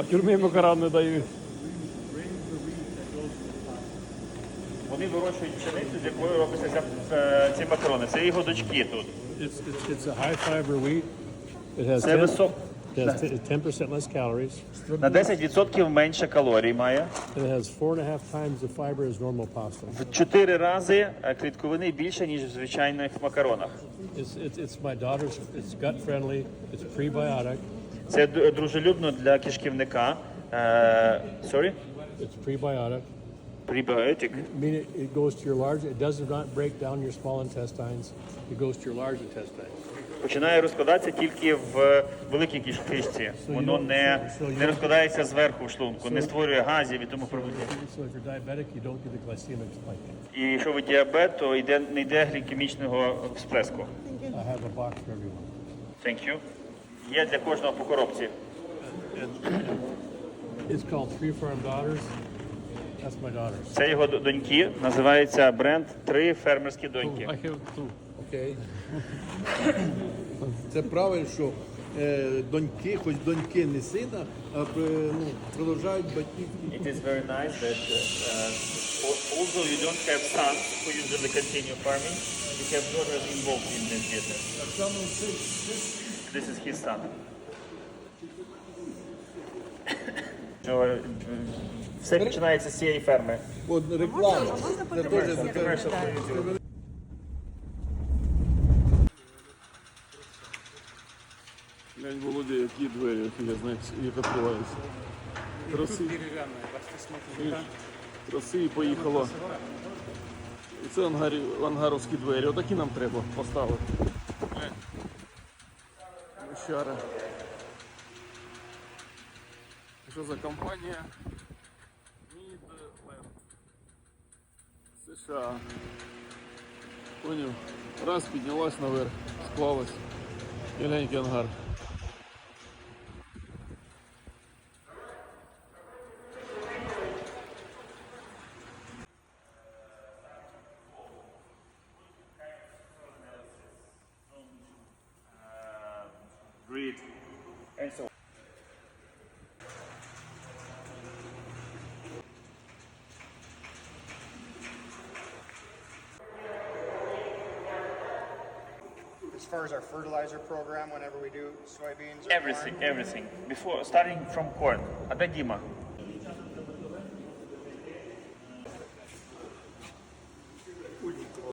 А тюрмі макарон не дають. Вони вирощують пшеницю, з якої робляться ця- е, ці макарони. Це його дочки тут. It's, it's, it's a high fiber wheat. It has Це 10, висок. it has 10% less calories. На 10% менше калорій має. And it has four and a half times the fiber as normal pasta. В 4 рази е, клітковини більше, ніж в звичайних макаронах. It's, it's, it's my daughter's, it's gut friendly, it's prebiotic, Це дружелюбно для кишківника. Е, sorry? it's prebiotic. Prebiotic. I mean, it, it goes to your large, it does not break down your small intestines, it goes to your large intestines. Починає розкладатися тільки в великій киш- кишці. Воно не, не розкладається зверху в шлунку, не створює газів і тому подібне. Spike. І якщо ви діабет, то йде, не йде глікемічного всплеску. Thank you. Є для кожного по коробці. It's called Three Farm Daughters. That's my daughter's. Це його доньки. Називається бренд Три фермерські доньки. I have two. Окей. Це правильно, що е, доньки, хоч доньки не сина, а е, ну, продовжують батьківські. It is very nice that uh, although you don't have sons who usually continue farming, you have daughters involved in this business. This is his son. Що, е, Все починається з цієї ферми. От реклама. Це. Глянь, Володя, які двері, я знаю, як відкриваються. Красиві. Красиві поїхало. І це ангарі, ангаровські двері. Отакі нам треба поставити. Гущара. Що за компанія? Midland. США. Поняв? Раз піднялась наверх, склалась. І ангар. far as our fertilizer program, whenever we do soybeans? Or everything, corn? everything. Before starting from corn, at the Dima,